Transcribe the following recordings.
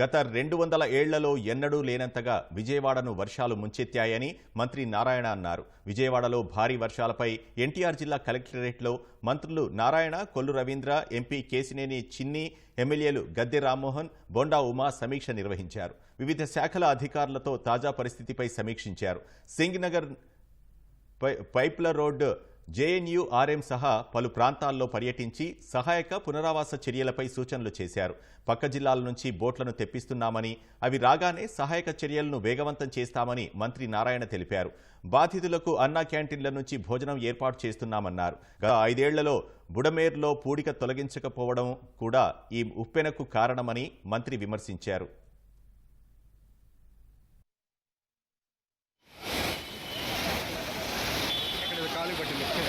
గత రెండు వందల ఏళ్ళలో ఎన్నడూ లేనంతగా విజయవాడను వర్షాలు ముంచెత్తాయని మంత్రి నారాయణ అన్నారు. విజయవాడలో భారీ వర్షాలపై ఎన్టీఆర్ జిల్లా కలెక్టరేట్లో మంత్రులు నారాయణ కొల్లు రవీంద్ర ఎంపీ కేసినేని చిన్ని ఎమ్మెల్యేలు గద్దె రామ్మోహన్ బొండా ఉమా సమీక్ష నిర్వహించారు. వివిధ శాఖల అధికారులతో తాజా పరిస్థితిపై సమీక్షించారు. సింగ్ నగర్ పై- పైప్ల రోడ్డు జేఎన్యూ ఆర్ఎం సహా పలు ప్రాంతాల్లో పర్యటించి సహాయక పునరావాస చర్యలపై సూచనలు చేశారు. పక్క జిల్లాల నుంచి బోట్లను తెప్పిస్తున్నామని అవి రాగానే సహాయక చర్యలను వేగవంతం చేస్తామని మంత్రి నారాయణ తెలిపారు. బాధితులకు అన్నా క్యాంటీన్ల నుంచి భోజనం ఏర్పాటు చేస్తున్నామన్నారు. గత ఐదేళ్ళలో బుడమేర్లో పూడిక తొలగించకపోవడం కూడా ఈ ఉప్పెనకు కారణమని మంత్రి విమర్శించారు. ಬಟ್ ಮುಖ್ಯ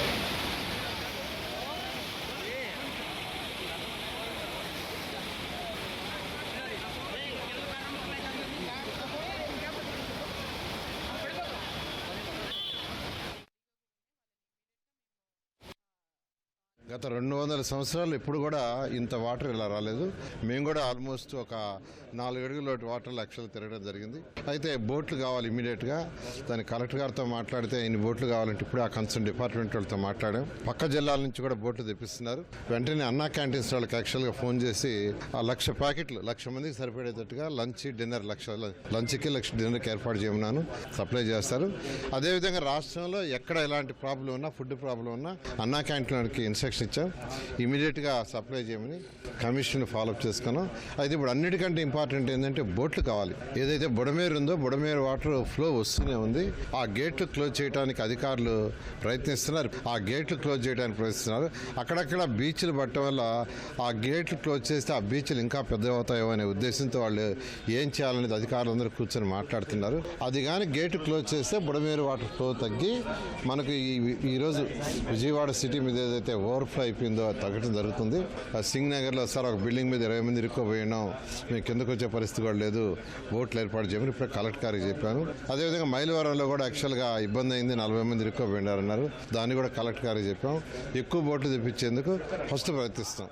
గత రెండు వందల సంవత్సరాలు ఎప్పుడు కూడా ఇంత వాటర్ ఇలా రాలేదు. మేము కూడా ఆల్మోస్ట్ ఒక నాలుగు అడుగుల వాటర్ లక్షలు తిరగడం జరిగింది. అయితే బోట్లు కావాలి ఇమీడియట్గా. దాని కలెక్టర్ గారితో మాట్లాడితే ఇన్ని బోట్లు కావాలంటే ఇప్పుడు ఆ కన్సర్న్ డిపార్ట్మెంట్ వాళ్ళతో మాట్లాడాం. పక్క జిల్లాల నుంచి కూడా బోట్లు తెప్పిస్తున్నారు. వెంటనే అన్నా క్యాంటీన్స్ వాళ్ళకి యాక్చువల్గా ఫోన్ చేసి ఆ లక్ష ప్యాకెట్లు లక్ష మందికి సరిపడేటట్టుగా లంచ్ డిన్నర్ లక్ష లంచ్కి లక్ష డిన్నర్కి ఏర్పాటు చేయమన్నాను. సప్లై చేస్తారు. అదేవిధంగా రాష్ట్రంలో ఎక్కడ ఎలాంటి ప్రాబ్లం ఉన్నా ఫుడ్ ప్రాబ్లం ఉన్నా అన్నా క్యాంటీన్కి ఇన్స్ట్రక్షన్ ఇచ్చాం ఇమీడియట్గా సప్లై చేయమని కమిషన్ ఫాలోఅప్ చేసుకున్నాం. అయితే ఇప్పుడు అన్నిటికంటే ఇంపార్టెంట్ ఏంటంటే బోట్లు కావాలి. ఏదైతే బుడమేరు ఉందో బుడమేరు వాటర్ ఫ్లో వస్తూనే ఉంది. ఆ గేట్లు క్లోజ్ చేయడానికి అధికారులు ప్రయత్నిస్తున్నారు. ఆ గేట్లు క్లోజ్ చేయడానికి ప్రయత్నిస్తున్నారు. అక్కడక్కడ బీచ్లు పట్టడం వల్ల ఆ గేట్లు క్లోజ్ చేస్తే ఆ బీచ్లు ఇంకా పెద్ద అవుతాయో అనే ఉద్దేశంతో వాళ్ళు ఏం చేయాలనేది అధికారులందరూ కూర్చొని మాట్లాడుతున్నారు. అది కానీ గేటు క్లోజ్ చేస్తే బుడమేరు వాటర్ ఫ్లో తగ్గి మనకు ఈ ఈరోజు విజయవాడ సిటీ మీద ఏదైతే ఓవర్ఫ్లో అయిపోయిందో తగ్గడం జరుగుతుంది. ఆ సింగ్ నగర్లో సార్ ఒక బిల్డింగ్ మీద ఇరవై మంది ఇరుక్కుపోయినాం. మేము కిందకు వచ్చే పరిస్థితి కూడా లేదు. బోట్లు ఏర్పాటు చేయమని ఇప్పుడు కలెక్టర్ గారికి చెప్పాను. అదేవిధంగా మైలవరంలో కూడా యాక్చువల్గా ఇబ్బంది అయింది. నలభై మంది ఇరుక్కుపోయినారన్నారు. దాన్ని కూడా కలెక్టర్ గారికి చెప్పాం. ఎక్కువ బోట్లు తెప్పించేందుకు ఫస్ట్ ప్రయత్నిస్తాం.